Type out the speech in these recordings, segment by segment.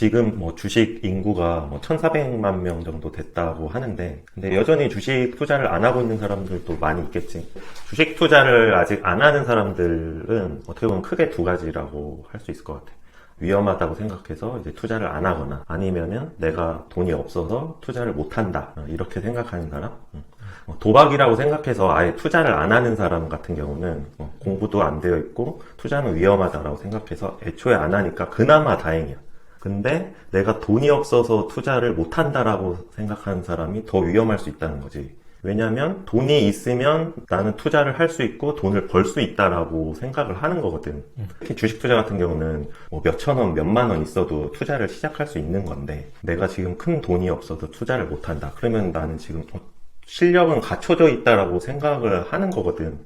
지금 뭐 주식 인구가 뭐 1,400만 명 정도 됐다고 하는데, 근데 여전히 주식 투자를 안 하고 있는 사람들도 많이 있겠지. 주식 투자를 아직 안 하는 사람들은 어떻게 보면 크게 두 가지라고 할 수 있을 것 같아. 위험하다고 생각해서 이제 투자를 안 하거나 아니면은 내가 돈이 없어서 투자를 못 한다. 어, 이렇게 생각하는 사람. 음. 어, 도박이라고 생각해서 아예 투자를 안 하는 사람 같은 경우는 어, 공부도 안 되어 있고 투자는 위험하다라고 생각해서 애초에 안 하니까 그나마 다행이야. 근데 내가 돈이 없어서 투자를 못 한다라고 생각하는 사람이 더 위험할 수 있다는 거지. 왜냐면 돈이 있으면 나는 투자를 할 수 있고 돈을 벌 수 있다라고 생각을 하는 거거든. 특히 주식 투자 같은 경우는 뭐 몇천 원, 몇만 원 있어도 투자를 시작할 수 있는 건데 내가 지금 큰 돈이 없어서 투자를 못 한다. 그러면 나는 지금 어, 실력은 갖춰져 있다라고 생각을 하는 거거든.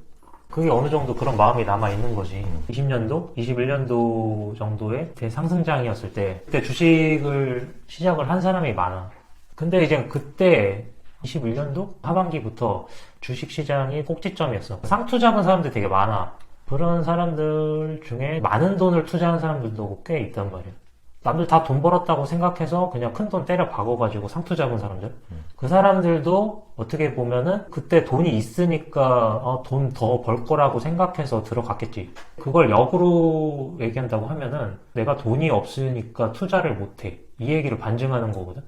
그게 어느 정도 그런 마음이 남아 있는 거지. 20년도, 21년도 정도의 대상승장이었을 때, 그때 주식을 시작을 한 사람이 많아. 근데 이제 그때 21년도 하반기부터 주식 시장이 꼭지점이었어. 상투 잡은 사람들 되게 많아. 그런 사람들 중에 많은 돈을 투자한 사람들도 꽤 있단 말이야. 남들 다 돈 벌었다고 생각해서 그냥 큰 돈 때려 박아가지고 상투 잡은 사람들. 그 사람들도 어떻게 보면은 그때 돈이 있으니까 어, 돈더 벌 거라고 생각해서 들어갔겠지. 그걸 역으로 얘기한다고 하면은 내가 돈이 없으니까 투자를 못해. 이 얘기를 반증하는 거거든.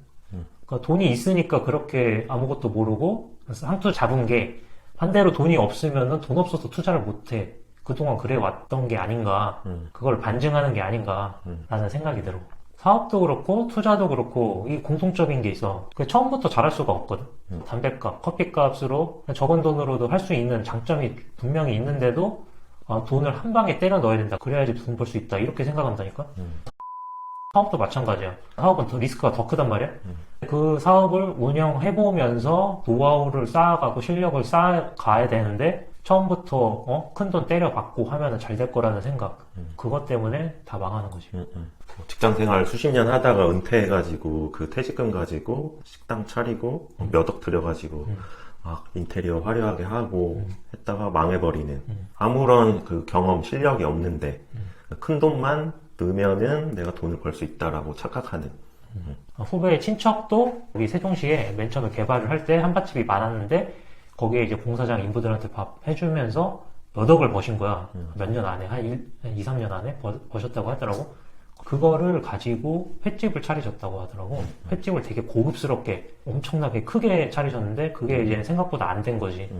그러니까 돈이 있으니까 그렇게 아무것도 모르고 상투 잡은 게 반대로 돈이 없으면은 돈 없어서 투자를 못해. 그동안 그래 왔던 게 아닌가. 음. 그걸 반증하는 게 아닌가 라는 생각이 들어. 사업도 그렇고 투자도 그렇고 이 공통적인 게 있어. 그 처음부터 잘할 수가 없거든. 담배값, 커피값으로 적은 돈으로도 할 수 있는 장점이 분명히 있는데도 아, 돈을 한 방에 때려 넣어야 된다. 그래야지 돈 벌 수 있다. 이렇게 생각한다니까. 사업도 마찬가지야. 사업은 더 리스크가 더 크단 말이야. 그 사업을 운영해 보면서 노하우를 쌓아가고 실력을 쌓아가야 되는데 처음부터 어? 큰 돈 때려받고 하면은 잘 될 거라는 생각. 그것 때문에 다 망하는 거지. 음, 음. 직장 생활 수십 년 하다가 은퇴해가지고 그 퇴직금 가지고 식당 차리고 몇억 들여가지고 막 인테리어 화려하게 하고 했다가 망해버리는 아무런 그 경험 실력이 없는데 큰 돈만 넣으면은 내가 돈을 벌 수 있다라고 착각하는 어, 후배의 친척도 우리 세종시에 맨 처음에 개발을 할 때 한밭집이 많았는데 거기에 이제 공사장 인부들한테 밥 해주면서 몇 억을 버신 거야. 몇년 안에, 한 1, 2, 3년 안에 버, 버셨다고 하더라고. 그거를 가지고 횟집을 차리셨다고 하더라고. 횟집을 되게 고급스럽게 엄청나게 크게 차리셨는데 그게 이제 생각보다 안 된 거지.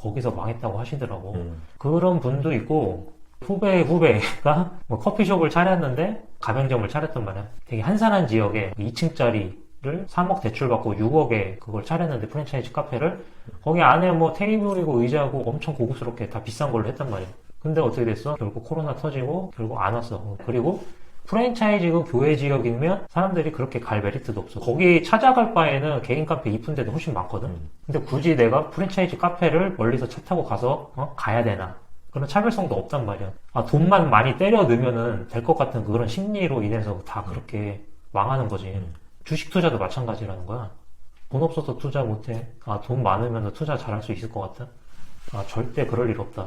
거기서 망했다고 하시더라고. 음. 그런 분도 있고 후배 후배가 뭐 커피숍을 차렸는데 가맹점을 차렸단 말이야. 되게 한산한 지역에 2층짜리 를 3억 대출 받고 6억에 그걸 차렸는데 프랜차이즈 카페를 거기 안에 뭐 테이블이고 의자고 엄청 고급스럽게 다 비싼 걸로 했단 말이야. 근데 어떻게 됐어? 결국 코로나 터지고 결국 안 왔어. 그리고 프랜차이즈고 교회 지역이면 사람들이 그렇게 갈 메리트도 없어. 거기 찾아갈 바에는 개인 카페 이쁜 데도 훨씬 많거든. 근데 굳이 내가 프랜차이즈 카페를 멀리서 차 타고 가서 어? 가야 되나? 그런 차별성도 없단 말이야. 아, 돈만 많이 때려 넣으면은 될 것 같은 그런 심리로 인해서 다 그렇게 망하는 거지. 주식 투자도 마찬가지라는 거야. 돈 없어서 투자 못해. 아, 돈 많으면 투자 잘할 수 있을 것 같아. 아, 절대 그럴 일 없다.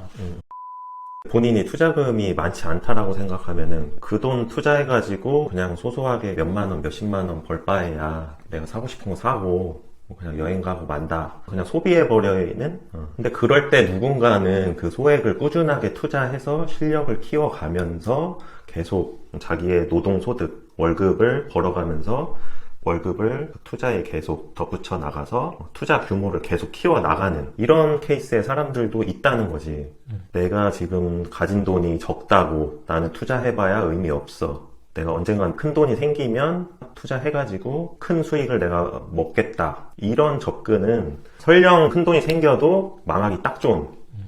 본인이 투자금이 많지 않다라고 생각하면은 그 돈 투자해가지고 그냥 소소하게 몇만 원, 몇십만 원 벌 바에야 내가 사고 싶은 거 사고 뭐 그냥 여행 가고 만다. 그냥 소비해버리는? 어. 근데 그럴 때 누군가는 그 소액을 꾸준하게 투자해서 실력을 키워가면서 계속 자기의 노동소득, 월급을 벌어가면서 월급을 투자에 계속 덧붙여 나가서 투자 규모를 계속 키워 나가는 이런 케이스의 사람들도 있다는 거지. 내가 지금 가진 돈이 적다고 나는 투자해봐야 의미 없어. 내가 언젠간 큰 돈이 생기면 투자해가지고 큰 수익을 내가 먹겠다. 이런 접근은 설령 큰 돈이 생겨도 망하기 딱 좋은.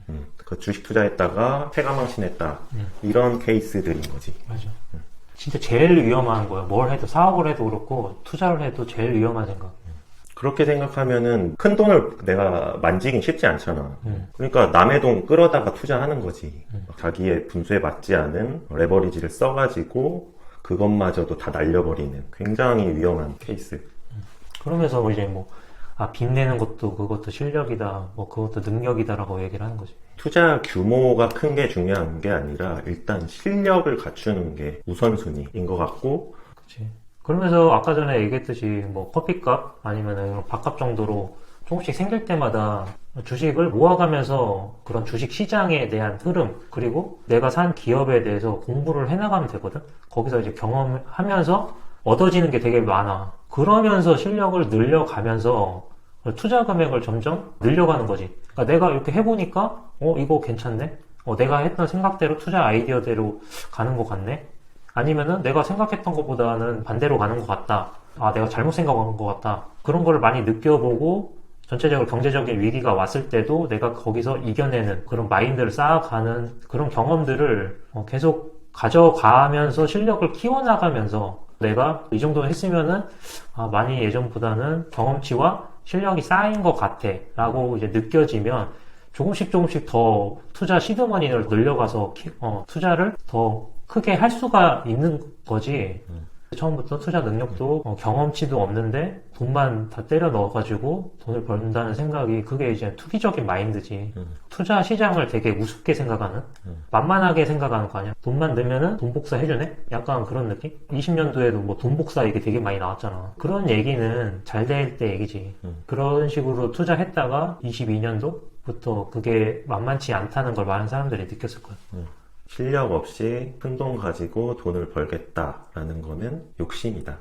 음, 그 주식 투자했다가 패가망신했다. 이런 케이스들인 거지. 맞아. 진짜 제일 위험한 거야. 뭘 해도 사업을 해도 그렇고 투자를 해도 제일 위험한 생각. 그렇게 생각하면은 큰 돈을 내가 만지긴 쉽지 않잖아. 음. 그러니까 남의 돈 끌어다가 투자하는 거지. 자기의 분수에 맞지 않은 레버리지를 써가지고 그것마저도 다 날려버리는 굉장히 위험한 케이스. 그러면서 이제 뭐, 아, 빚내는 것도 그것도 실력이다, 뭐 그것도 능력이다라고 얘기를 하는 거지. 투자 규모가 큰 게 중요한 게 아니라 일단 실력을 갖추는 게 우선순위인 것 같고 그치. 그러면서 아까 전에 얘기했듯이 뭐 커피값 아니면 밥값 정도로 조금씩 생길 때마다 주식을 모아가면서 그런 주식 시장에 대한 흐름 그리고 내가 산 기업에 대해서 공부를 해나가면 되거든. 거기서 이제 경험하면서 얻어지는 게 되게 많아. 그러면서 실력을 늘려가면서 투자 금액을 점점 늘려가는 거지. 그러니까 내가 이렇게 해보니까 어 이거 괜찮네. 어 내가 했던 생각대로 투자 아이디어대로 가는 것 같네. 아니면은 내가 생각했던 것보다는 반대로 가는 것 같다. 아, 내가 잘못 생각한 것 같다. 그런 거를 많이 느껴보고 전체적으로 경제적인 위기가 왔을 때도 내가 거기서 이겨내는 그런 마인드를 쌓아가는 그런 경험들을 어, 계속 가져가면서 실력을 키워나가면서 내가 이 정도 했으면은 아, 많이 예전보다는 경험치와 실력이 쌓인 것 같아 라고 이제 느껴지면 조금씩 조금씩 더 투자 시드머니를 늘려가서 키- 어, 투자를 더 크게 할 수가 있는 거지. 처음부터 투자 능력도 어, 경험치도 없는데 돈만 다 때려 넣어가지고 돈을 벌는다는 생각이 그게 이제 투기적인 마인드지. 음. 투자 시장을 되게 우습게 생각하는, 음. 만만하게 생각하는 거 아니야? 돈만 넣으면은 돈 복사 해주네? 약간 그런 느낌? 20년도에도 뭐 돈 복사 얘기 되게 많이 나왔잖아. 그런 얘기는 잘 될 때 얘기지. 음. 그런 식으로 투자했다가 22년도 부터 그게 만만치 않다는 걸 많은 사람들이 느꼈을 거야. 실력 없이 큰 돈 가지고 돈을 벌겠다라는 거는 욕심이다.